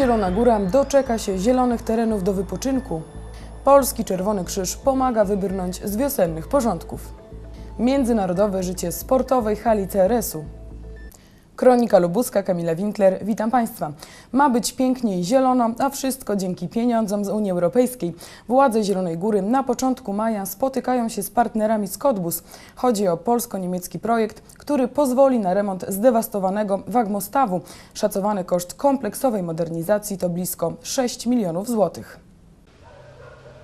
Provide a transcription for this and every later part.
Zielona Góra doczeka się zielonych terenów do wypoczynku? Polski Czerwony Krzyż pomaga wybrnąć z wiosennych porządków. Międzynarodowe życie sportowej hali CRS-u. Kronika Lubuska, Kamila Winkler, witam Państwa. Ma być pięknie i zielono, a wszystko dzięki pieniądzom z Unii Europejskiej. Władze Zielonej Góry na początku maja spotykają się z partnerami z Cottbus. Chodzi o polsko-niemiecki projekt, który pozwoli na remont zdewastowanego wagmostawu. Szacowany koszt kompleksowej modernizacji to blisko 6 milionów złotych.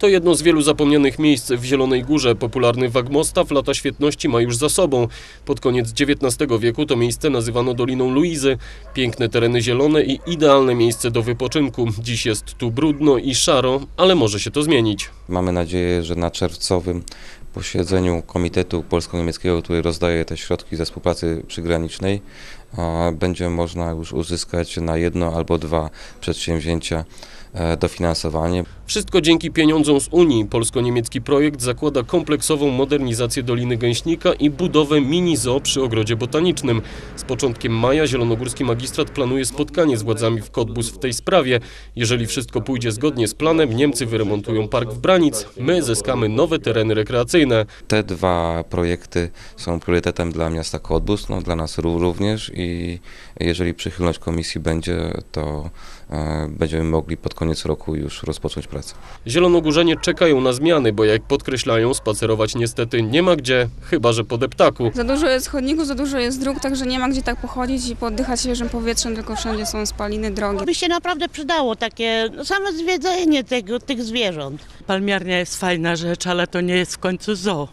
To jedno z wielu zapomnianych miejsc w Zielonej Górze. Popularny Wagmostaw lata świetności ma już za sobą. Pod koniec XIX wieku to miejsce nazywano Doliną Luizy. Piękne tereny zielone i idealne miejsce do wypoczynku. Dziś jest tu brudno i szaro, ale może się to zmienić. Mamy nadzieję, że na czerwcowym posiedzeniu Komitetu Polsko-Niemieckiego, który rozdaje te środki ze współpracy przygranicznej, będzie można już uzyskać na jedno albo dwa przedsięwzięcia dofinansowanie. Wszystko dzięki pieniądzom z Unii. Polsko-niemiecki projekt zakłada kompleksową modernizację Doliny Gęśnika i budowę mini zoo przy ogrodzie botanicznym. Z początkiem maja zielonogórski magistrat planuje spotkanie z władzami w Cottbus w tej sprawie. Jeżeli wszystko pójdzie zgodnie z planem, Niemcy wyremontują park w Branic, my zyskamy nowe tereny rekreacyjne. Te dwa projekty są priorytetem dla miasta Cottbus, no, dla nas ró- również i jeżeli przychylność komisji będzie, to e, będziemy mogli pod koniec roku już rozpocząć pracę. Zielonogórzanie czekają na zmiany, bo jak podkreślają, spacerować niestety nie ma gdzie, chyba że po deptaku. Za dużo jest chodników, za dużo jest dróg, także nie ma gdzie tak pochodzić i poddychać świeżym powietrzem, tylko wszędzie są spaliny, drogi. By się naprawdę przydało takie no, same zwiedzenie tego, tych zwierząt. Palmiarnia jest fajna rzecz, ale to nie jest w końcu zoo.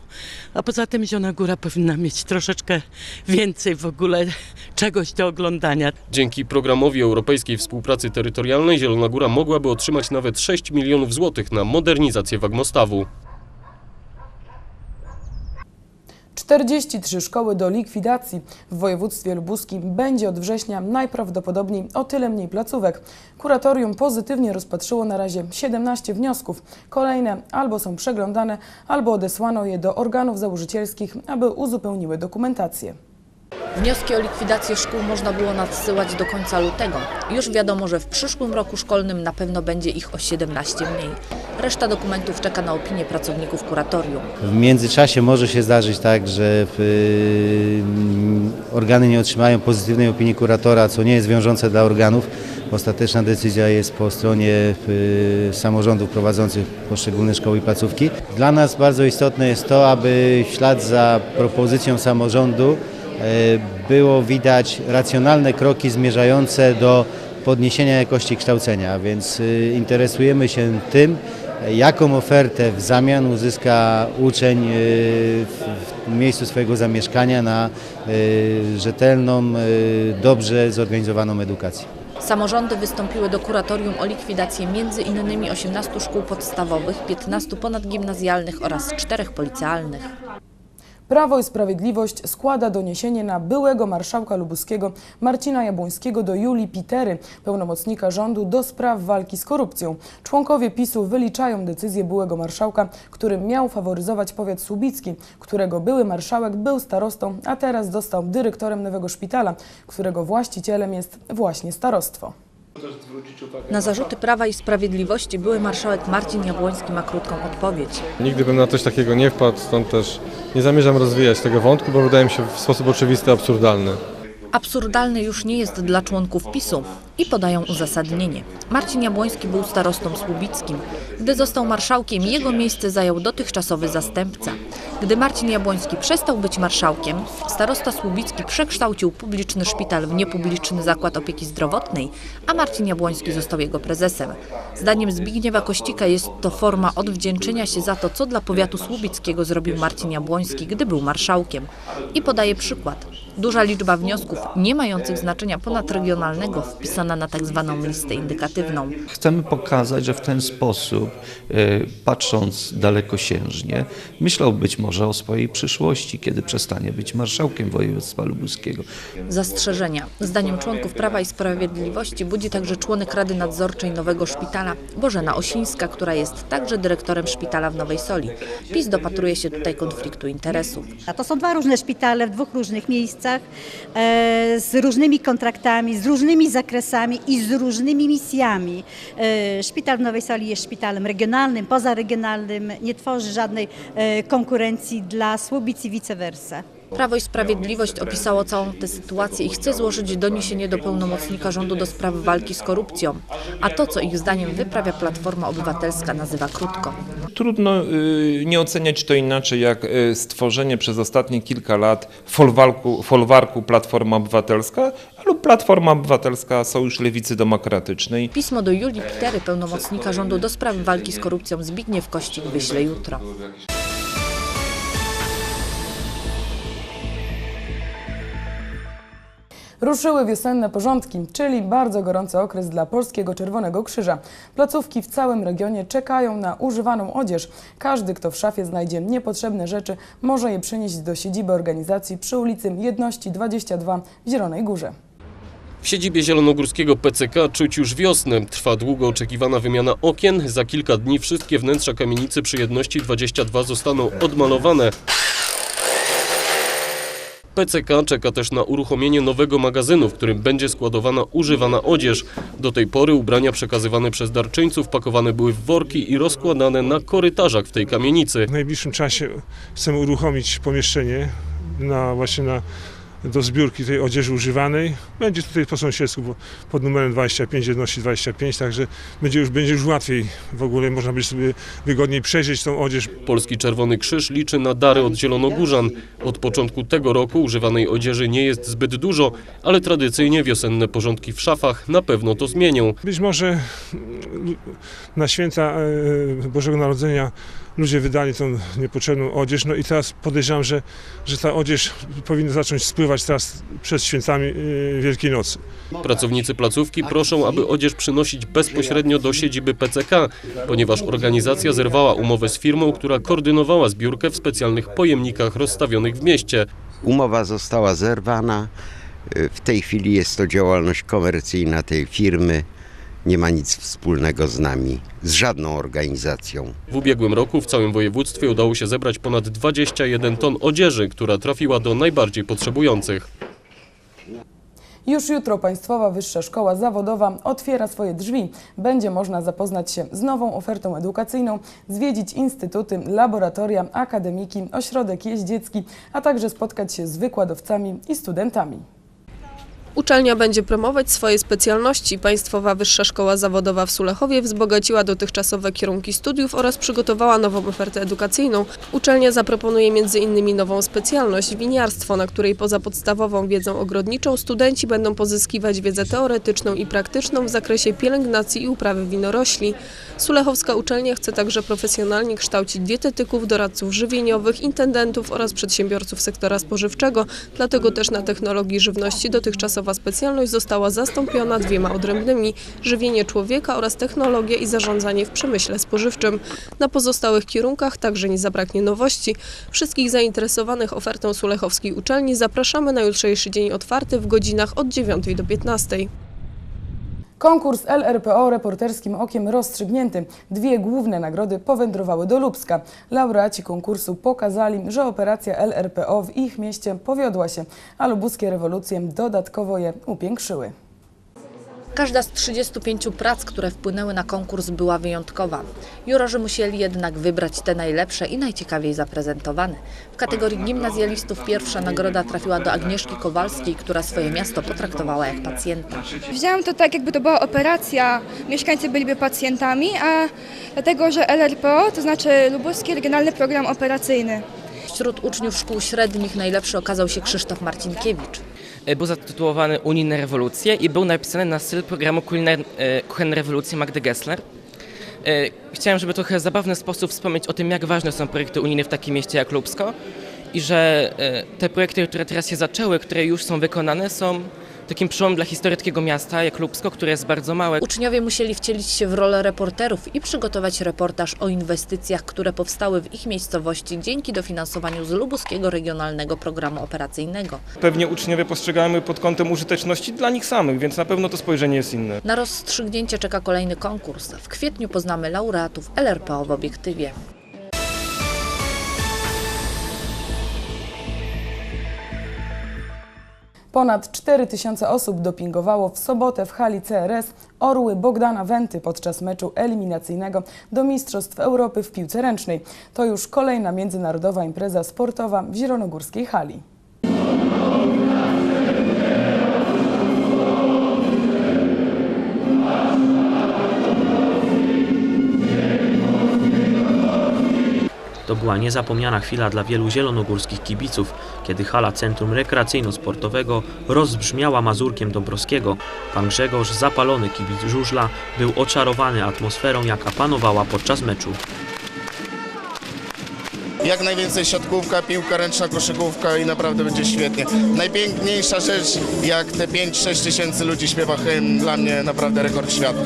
A poza tym Zielona Góra powinna mieć troszeczkę więcej w ogóle czegoś do oglądania. Dzięki programowi Europejskiej Współpracy Terytorialnej Zielona Góra mogłaby otrzymać nawet 6 milionów złotych na modernizację Wagmostawu. 43 szkoły do likwidacji. W województwie lubuskim będzie od września najprawdopodobniej o tyle mniej placówek. Kuratorium pozytywnie rozpatrzyło na razie 17 wniosków. Kolejne albo są przeglądane, albo odesłano je do organów założycielskich, aby uzupełniły dokumentację. Wnioski o likwidację szkół można było nadsyłać do końca lutego. Już wiadomo, że w przyszłym roku szkolnym na pewno będzie ich o 17 mniej. Reszta dokumentów czeka na opinię pracowników kuratorium. W międzyczasie może się zdarzyć tak, że y, organy nie otrzymają pozytywnej opinii kuratora, co nie jest wiążące dla organów. Ostateczna decyzja jest po stronie samorządów prowadzących poszczególne szkoły i placówki. Dla nas bardzo istotne jest to, aby ślad za propozycją samorządu było widać racjonalne kroki zmierzające do podniesienia jakości kształcenia, więc y, interesujemy się tym, jaką ofertę w zamian uzyska uczeń y, w miejscu swojego zamieszkania na y, rzetelną, dobrze zorganizowaną edukację. Samorządy wystąpiły do kuratorium o likwidację innymi 18 szkół podstawowych, 15 ponadgimnazjalnych oraz 4 policealnych. Prawo i Sprawiedliwość składa doniesienie na byłego marszałka lubuskiego Marcina Jabłońskiego do Julii Pitery, pełnomocnika rządu do spraw walki z korupcją. Członkowie PiSu wyliczają decyzję byłego marszałka, który miał faworyzować powiat słubicki, którego były marszałek był starostą, a teraz został dyrektorem nowego szpitala, którego właścicielem jest właśnie starostwo. Na zarzuty Prawa i Sprawiedliwości były marszałek Marcin Jabłoński ma krótką odpowiedź. Nigdy bym na coś takiego nie wpadł, stąd też nie zamierzam rozwijać tego wątku, bo wydaje mi się w sposób oczywisty absurdalny. Absurdalny już nie jest dla członków PiSu i podają uzasadnienie. Marcin Jabłoński był starostą słubickim. Gdy został marszałkiem, jego miejsce zajął dotychczasowy zastępca. Gdy Marcin Jabłoński przestał być marszałkiem, starosta słubicki przekształcił publiczny szpital w niepubliczny zakład opieki zdrowotnej, a Marcin Jabłoński został jego prezesem. Zdaniem Zbigniewa Kościka jest to forma odwdzięczenia się za to, co dla powiatu słubickiego zrobił Marcin Jabłoński, gdy był marszałkiem. I podaje przykład. Duża liczba wniosków nie mających znaczenia ponadregionalnego wpisana na tak zwaną listę indykatywną. Chcemy pokazać, że w ten sposób, e, patrząc dalekosiężnie, myślał być może o swojej przyszłości, kiedy przestanie być marszałkiem województwa lubuskiego. Zastrzeżenia. Zdaniem członków Prawa i Sprawiedliwości budzi także członek Rady Nadzorczej Nowego Szpitala Bożena Osińska, która jest także dyrektorem szpitala w Nowej Soli. PiS dopatruje się tutaj konfliktu interesów. A to są dwa różne szpitale w dwóch różnych miejscach, e, z różnymi kontraktami, z różnymi zakresami. i z różnymi misjami. E, Szpital w Nowej Soli jest szpitalem regionalnym, pozaregionalnym, nie tworzy żadnej e, konkurencji dla Słubic i vice versa. Prawo i Sprawiedliwość opisało całą tę sytuację i chce złożyć doniesienie do pełnomocnika rządu do spraw walki z korupcją. A to, co ich zdaniem wyprawia Platforma Obywatelska, nazywa krótko. Trudno y, nie oceniać to inaczej jak y, stworzenie przez ostatnie kilka lat folwarku, folwarku Platforma Obywatelska lub Platforma Obywatelska Sojusz Lewicy Demokratycznej. Pismo do Julii Pitery, pełnomocnika rządu do spraw walki z korupcją Zbigniew Kościk wyśle jutro. Ruszyły wiosenne porządki, czyli bardzo gorący okres dla Polskiego Czerwonego Krzyża. Placówki w całym regionie czekają na używaną odzież. Każdy, kto w szafie znajdzie niepotrzebne rzeczy, może je przynieść do siedziby organizacji przy ulicy Jedności 22 w Zielonej Górze. W siedzibie zielonogórskiego PCK czuć już wiosnę. Trwa długo oczekiwana wymiana okien. Za kilka dni wszystkie wnętrza kamienicy przy jedności 22 zostaną odmalowane. PCK czeka też na uruchomienie nowego magazynu, w którym będzie składowana używana odzież. Do tej pory ubrania przekazywane przez darczyńców pakowane były w worki i rozkładane na korytarzach w tej kamienicy. W najbliższym czasie chcemy uruchomić pomieszczenie na właśnie na, do zbiórki tej odzieży używanej. Będzie tutaj po sąsiedzku pod numerem 25, jedności 25, także będzie już, będzie już łatwiej w ogóle, można będzie sobie wygodniej przejrzeć tą odzież. Polski Czerwony Krzyż liczy na dary od zielonogórzan. Od początku tego roku używanej odzieży nie jest zbyt dużo, ale tradycyjnie wiosenne porządki w szafach na pewno to zmienią. Być może na święta e, Bożego Narodzenia ludzie wydali tą niepotrzebną odzież, no i teraz podejrzewam, że, że ta odzież powinna zacząć spływać teraz przed świętami e, Wielkiej Nocy. Pracownicy placówki proszą, aby odzież przynosić bezpośrednio do siedziby PCK, ponieważ organizacja zerwała umowę z firmą, która koordynowała zbiórkę w specjalnych pojemnikach rozstawionych w mieście. Umowa została zerwana. Y, W tej chwili jest to działalność komercyjna tej firmy. Nie ma nic wspólnego z nami, z żadną organizacją. W ubiegłym roku w całym województwie udało się zebrać ponad 21 ton odzieży, która trafiła do najbardziej potrzebujących. Już jutro Państwowa Wyższa Szkoła Zawodowa otwiera swoje drzwi. Będzie można zapoznać się z nową ofertą edukacyjną, zwiedzić instytuty, laboratoria, akademiki, ośrodek jeździecki, a także spotkać się z wykładowcami i studentami. Uczelnia będzie promować swoje specjalności. Państwowa Wyższa Szkoła Zawodowa w Sulechowie wzbogaciła dotychczasowe kierunki studiów oraz przygotowała nową ofertę edukacyjną. Uczelnia zaproponuje m.in. nową specjalność winiarstwo, na której poza podstawową wiedzą ogrodniczą studenci będą pozyskiwać wiedzę teoretyczną i praktyczną w zakresie pielęgnacji i uprawy winorośli. Sulechowska uczelnia chce także profesjonalnie kształcić dietetyków, doradców żywieniowych, intendentów oraz przedsiębiorców sektora spożywczego, dlatego też na technologii żywności dotychczasowa specjalność została zastąpiona dwiema odrębnymi – żywienie człowieka oraz technologia i zarządzanie w przemyśle spożywczym. Na pozostałych kierunkach także nie zabraknie nowości. Wszystkich zainteresowanych ofertą Sulechowskiej uczelni zapraszamy na jutrzejszy dzień otwarty w godzinach od 9 do 15. Konkurs LRPO reporterskim okiem rozstrzygnięty. Dwie główne nagrody powędrowały do Lubska. Laureaci konkursu pokazali, że operacja LRPO w ich mieście powiodła się, a lubuskie rewolucje dodatkowo je upiększyły. Każda z 35 prac, które wpłynęły na konkurs była wyjątkowa. Jurorzy musieli jednak wybrać te najlepsze i najciekawiej zaprezentowane. W kategorii gimnazjalistów pierwsza nagroda trafiła do Agnieszki Kowalskiej, która swoje miasto potraktowała jak pacjenta. Wzięłam to tak, jakby to była operacja, mieszkańcy byliby pacjentami, a dlatego, że LRPO to znaczy Lubuski Regionalny Program Operacyjny. Wśród uczniów szkół średnich najlepszy okazał się Krzysztof Marcinkiewicz. Był zatytułowany Unijne rewolucje i był napisany na styl programu e, Kuchenne rewolucje Magdy Gessler. E, Chciałem, żeby trochę zabawny sposób wspomnieć o tym, jak ważne są projekty unijne w takim mieście jak Lubsko i że e, te projekty, które teraz się zaczęły, które już są wykonane, są takim przełomem dla historii takiego miasta jak Lubsko, które jest bardzo małe. Uczniowie musieli wcielić się w rolę reporterów i przygotować reportaż o inwestycjach, które powstały w ich miejscowości dzięki dofinansowaniu z Lubuskiego Regionalnego Programu Operacyjnego. Pewnie uczniowie postrzegają pod kątem użyteczności dla nich samych, więc na pewno to spojrzenie jest inne. Na rozstrzygnięcie czeka kolejny konkurs. W kwietniu poznamy laureatów LRPO w obiektywie. Ponad 4 tysiące osób dopingowało w sobotę w hali CRS Orły Bogdana Wenty podczas meczu eliminacyjnego do Mistrzostw Europy w piłce ręcznej. To już kolejna międzynarodowa impreza sportowa w zielonogórskiej hali. To była niezapomniana chwila dla wielu zielonogórskich kibiców, kiedy hala Centrum Rekreacyjno-Sportowego rozbrzmiała mazurkiem Dąbrowskiego. Pan Grzegorz, zapalony kibic żużla, był oczarowany atmosferą, jaka panowała podczas meczu. Jak najwięcej siatkówka, piłka ręczna, koszykówka i naprawdę będzie świetnie. Najpiękniejsza rzecz, jak te 5-6 tysięcy ludzi śpiewa hymn, dla mnie naprawdę rekord świata.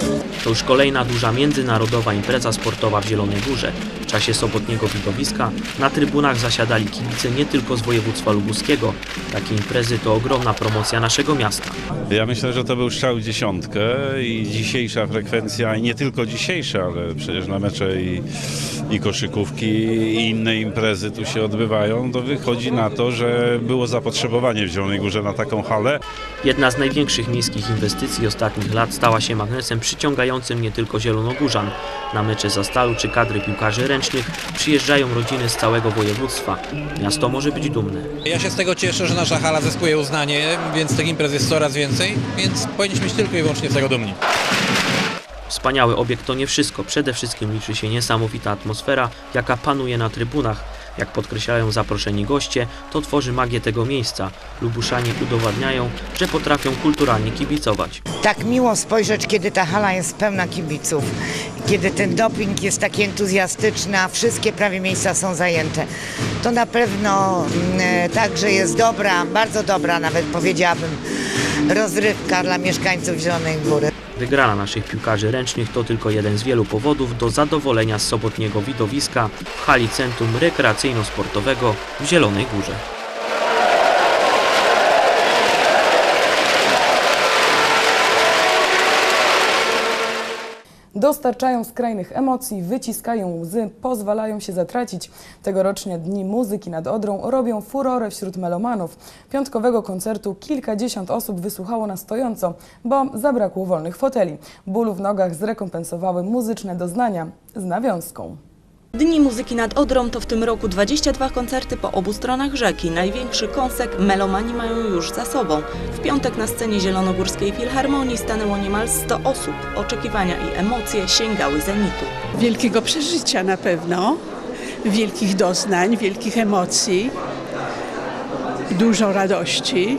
To już kolejna duża międzynarodowa impreza sportowa w Zielonej Górze. W czasie sobotniego widowiska na trybunach zasiadali kibice nie tylko z województwa lubuskiego. Takie imprezy to ogromna promocja naszego miasta. Ja myślę, że to był strzał dziesiątkę i dzisiejsza frekwencja, i nie tylko dzisiejsza, ale przecież na mecze i, i koszykówki i inne imprezy tu się odbywają, to wychodzi na to, że było zapotrzebowanie w Zielonej Górze na taką halę. Jedna z największych miejskich inwestycji ostatnich lat stała się magnesem przyciągającym nie tylko zielonogórzan. Na mecze Zastalu czy kadry piłkarzy ręcznych przyjeżdżają rodziny z całego województwa. Miasto może być dumne. Ja się z tego cieszę, że nasza hala zyskuje uznanie, więc tych imprez jest coraz więcej, więc powinniśmy być tylko i wyłącznie z tego dumni. Wspaniały obiekt to nie wszystko. Przede wszystkim liczy się niesamowita atmosfera, jaka panuje na trybunach. Jak podkreślają zaproszeni goście, to tworzy magię tego miejsca. Lubuszanie udowadniają, że potrafią kulturalnie kibicować. Tak miło spojrzeć, kiedy ta hala jest pełna kibiców, kiedy ten doping jest taki entuzjastyczny, a wszystkie prawie miejsca są zajęte. To na pewno mm, także jest dobra, bardzo dobra nawet powiedziałabym, rozrywka dla mieszkańców Zielonej Góry. Wygrana naszych piłkarzy ręcznych to tylko jeden z wielu powodów do zadowolenia z sobotniego widowiska w hali Centrum Rekreacyjno-Sportowego w Zielonej Górze. Dostarczają skrajnych emocji, wyciskają łzy, pozwalają się zatracić. Tegorocznie Dni Muzyki nad Odrą robią furorę wśród melomanów. Piątkowego koncertu kilkadziesiąt osób wysłuchało na stojąco, bo zabrakło wolnych foteli. Bólu w nogach zrekompensowały muzyczne doznania z nawiązką. Dni Muzyki nad Odrą to w tym roku 22 koncerty po obu stronach rzeki. Największy kąsek melomani mają już za sobą. W piątek na scenie Zielonogórskiej Filharmonii stanęło niemal 100 osób. Oczekiwania i emocje sięgały zenitu. wielkiego przeżycia na pewno, wielkich doznań, wielkich emocji, dużo radości,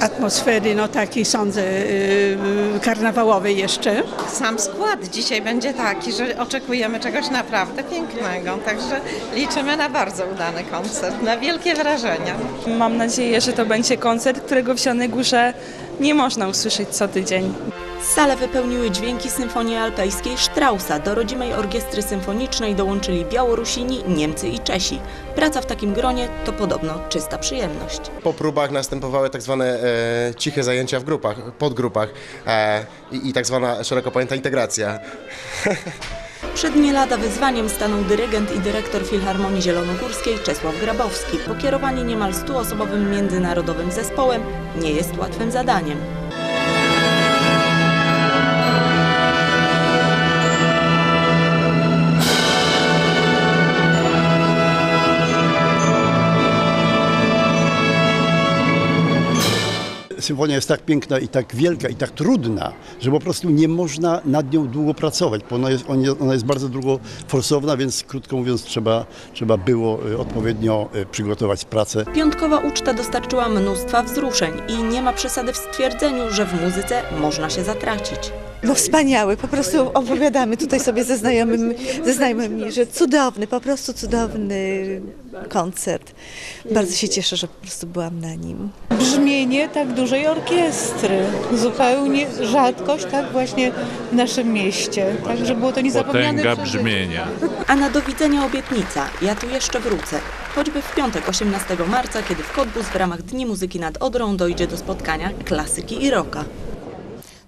atmosfery no takiej sądzę yy, karnawałowej jeszcze. Sam skład dzisiaj będzie taki, że oczekujemy czegoś naprawdę pięknego, także liczymy na bardzo udany koncert, na wielkie wrażenia. Mam nadzieję, że to będzie koncert, którego w Zielonej Górze nie można usłyszeć co tydzień. Salę wypełniły dźwięki Symfonii Alpejskiej Straussa. Do rodzimej orkiestry symfonicznej dołączyli Białorusini, Niemcy i Czesi. Praca w takim gronie to podobno czysta przyjemność. Po próbach następowały tak zwane e, ciche zajęcia w grupach, podgrupach e, i, i tak zwana szeroko pojęta integracja. Przed nie lada wyzwaniem stanął dyrygent i dyrektor Filharmonii Zielonogórskiej Czesław Grabowski. Pokierowanie niemal 100-osobowym międzynarodowym zespołem nie jest łatwym zadaniem. Symfonia jest tak piękna i tak wielka i tak trudna, że po prostu nie można nad nią długo pracować, bo ona jest, ona jest bardzo długo forsowna, więc krótko mówiąc trzeba, trzeba było y, odpowiednio y, przygotować pracę. Piątkowa uczta dostarczyła mnóstwa wzruszeń i nie ma przesady w stwierdzeniu, że w muzyce można się zatracić. No wspaniały, po prostu opowiadamy tutaj sobie ze znajomymi, ze znajomymi, że cudowny, po prostu cudowny koncert. Bardzo się cieszę, że po prostu byłam na nim. brzmienie tak dużej orkiestry. Zupełnie rzadkość tak właśnie w naszym mieście. Także było to niezapomniane przeżycie. brzmienia. A na do widzenia obietnica. Ja tu jeszcze wrócę. Choćby w piątek 18 marca, kiedy w Kodbus w ramach Dni Muzyki nad Odrą dojdzie do spotkania klasyki i rocka.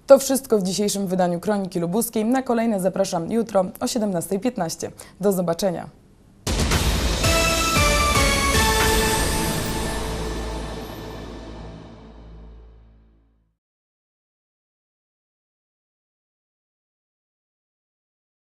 To wszystko w dzisiejszym wydaniu Kroniki Lubuskiej. Na kolejne zapraszam jutro o 17.15. Do zobaczenia.